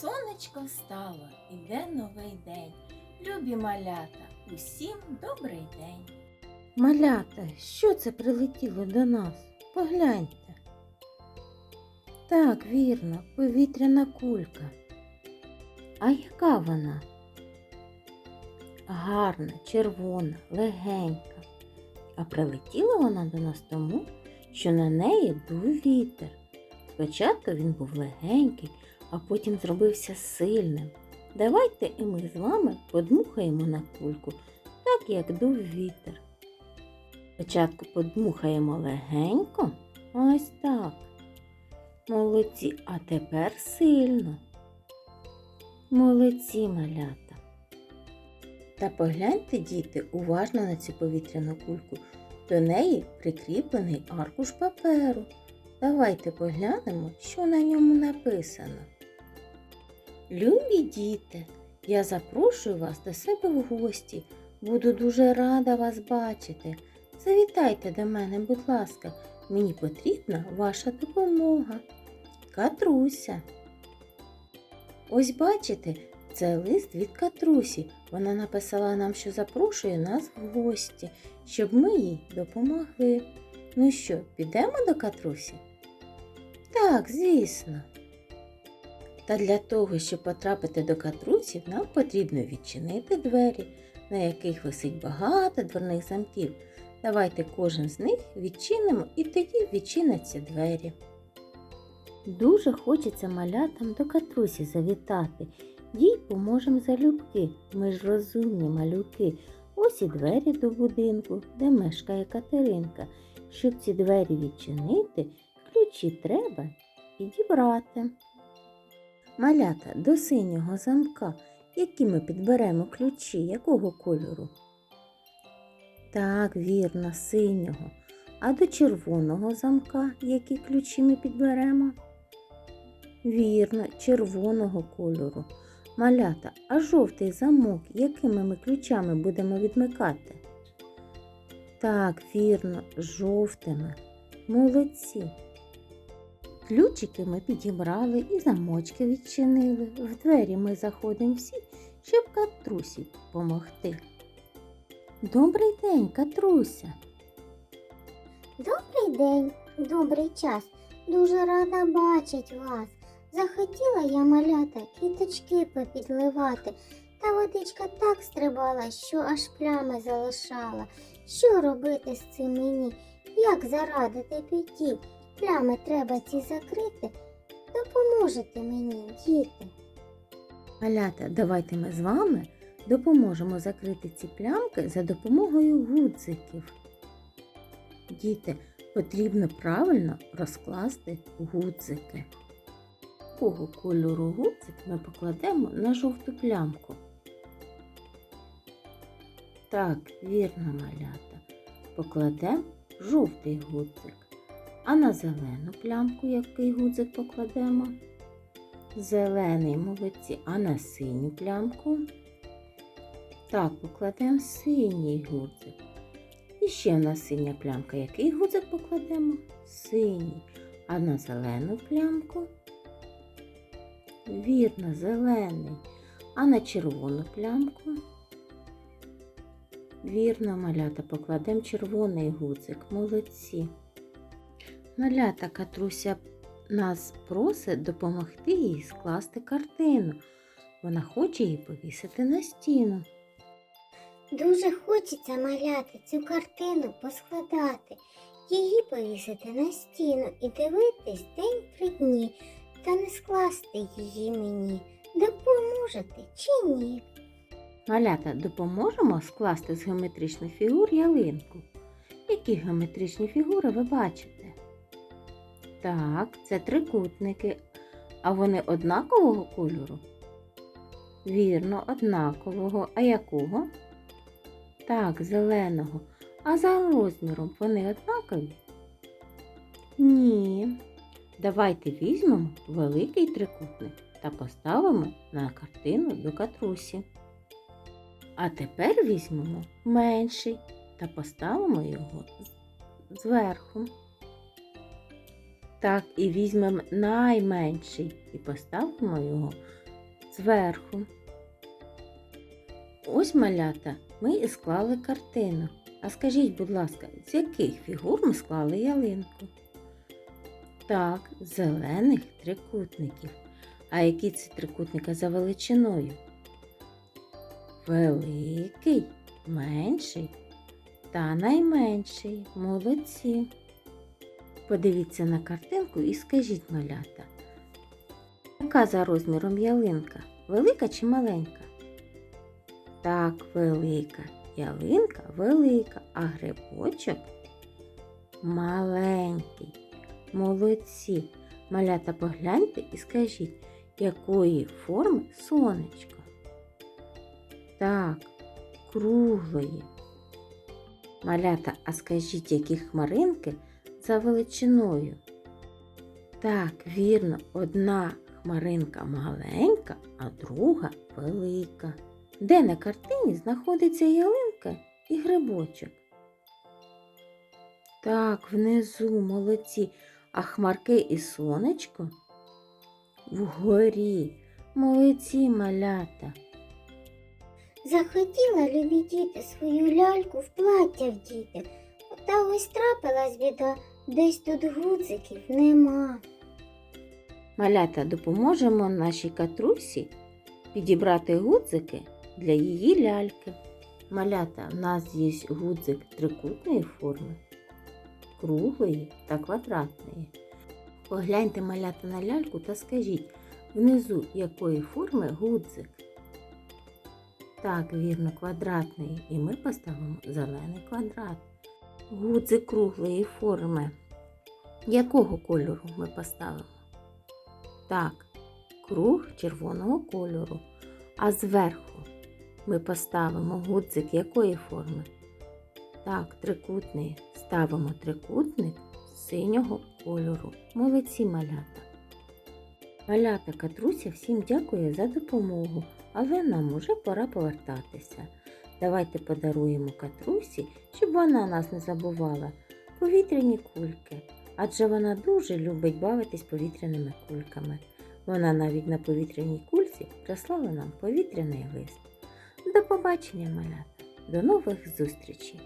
Сонечко встало, іде новий день. Любі малята, усім добрий день. Малята, що це прилетіло до нас? Погляньте. Так, вірно, повітряна кулька. А яка вона? Гарна, червона, легенька. А прилетіла вона до нас тому, що на неї дув вітер. Спочатку він був легенький, а потім зробився сильним. Давайте і ми з вами подмухаємо на кульку, так як дув вітер. Спочатку подмухаємо легенько. Ось так. Молодці, а тепер сильно. Молодці малята. Та погляньте, діти, уважно на цю повітряну кульку. До неї прикріплений аркуш паперу. Давайте поглянемо, що на ньому написано. Любі діти, я запрошую вас до себе в гості. Буду дуже рада вас бачити. Завітайте до мене, будь ласка, мені потрібна ваша допомога. Катруся. Ось бачите, це лист від Катрусі. Вона написала нам, що запрошує нас в гості, щоб ми їй допомогли. Ну що, підемо до Катрусі? Так, звісно. Та для того, щоб потрапити до Катрусі, нам потрібно відчинити двері, на яких висить багато дверних замків. Давайте кожен з них відчинимо і тоді відчиняться двері. Дуже хочеться малятам до катрусі завітати. Їй поможемо залюбки. Ми ж розумні малюки. Ось і двері до будинку, де мешкає Катеринка. Щоб ці двері відчинити, ключі треба підібрати. Малята до синього замка, які ми підберемо ключі, якого кольору? Так, вірно, синього. А до червоного замка, які ключі ми підберемо? Вірно, червоного кольору. Малята, а жовтий замок, якими ми ключами будемо відмикати? Так, вірно, жовтими. Молодці. Ключики ми підібрали і замочки відчинили. В двері ми заходимо всі, щоб Катрусі допомогти. Добрий день, Катруся. Добрий день, добрий час. Дуже рада бачить вас. Захотіла я малята квіточки попідливати, та водичка так стрибала, що аж плями залишала. Що робити з цим мені? Як зарадити біді? Плями треба ці закрити. Допоможете мені, діти. Малята, давайте ми з вами допоможемо закрити ці плямки за допомогою гудзиків. Діти, потрібно правильно розкласти гудзики. Якого кольору гудзик ми покладемо на жовту плямку? Так, вірно, малята. Покладемо жовтий гудзик. А на зелену плямку який гудзик покладемо? Зелений молодці, а на синю плямку? Так, покладемо синій гудзик. І ще на синя плямка. Який гудзик покладемо? Синій. А на зелену плямку? Вірно, зелений. А на червону плямку? Вірно, малята, покладемо червоний гудзик. Молодці. Малята Катруся нас просить допомогти їй скласти картину. Вона хоче її повісити на стіну. Дуже хочеться маляти цю картину поскладати, її повісити на стіну і дивитись день при дні, та не скласти її мені. Допоможете чи ні? Малята, допоможемо скласти з геометричних фігур ялинку. Які геометричні фігури ви бачите? Так, це трикутники. А вони однакового кольору? Вірно, однакового. А якого? Так, зеленого. А за розміром вони однакові? Ні. Давайте візьмемо великий трикутник та поставимо на картину до катрусі. А тепер візьмемо менший та поставимо його зверху. Так, і візьмемо найменший і поставимо його зверху. Ось малята, ми і склали картину. А скажіть, будь ласка, з яких фігур ми склали ялинку? Так, зелених трикутників. А які це трикутники за величиною? Великий, менший та найменший. Молодці. Подивіться на картинку і скажіть, малята, яка за розміром ялинка? Велика чи маленька? Так, велика. Ялинка велика, а грибочок маленький. Молодці. Малята, погляньте і скажіть, якої форми сонечко? Так, круглої. Малята, а скажіть, які хмаринки за величиною? Так, вірно, одна хмаринка маленька, а друга велика. Де на картині знаходиться ялинка і грибочок? Так, внизу молодці, а хмарки і сонечко вгорі. Молодці малята. Захотіла любі діти свою ляльку в плаття вдіти. Та ось трапилась біда, десь тут гудзиків нема. Малята допоможемо нашій катрусі підібрати гудзики для її ляльки. Малята, в нас є гудзик трикутної форми, круглої та квадратної. Погляньте малята на ляльку та скажіть, внизу якої форми гудзик. Так, вірно, квадратний. І ми поставимо зелений квадрат. Гудзик круглої форми. Якого кольору ми поставимо? Так, круг червоного кольору. А зверху ми поставимо гудзик якої форми? Так, трикутний. Ставимо трикутник синього кольору. Молодці малята. Малята Катруся всім дякує за допомогу, але нам уже пора повертатися. Давайте подаруємо Катрусі, щоб вона нас не забувала, повітряні кульки, адже вона дуже любить бавитись повітряними кульками. Вона навіть на повітряній кульці прислала нам повітряний лист. До побачення, малята! До нових зустрічей!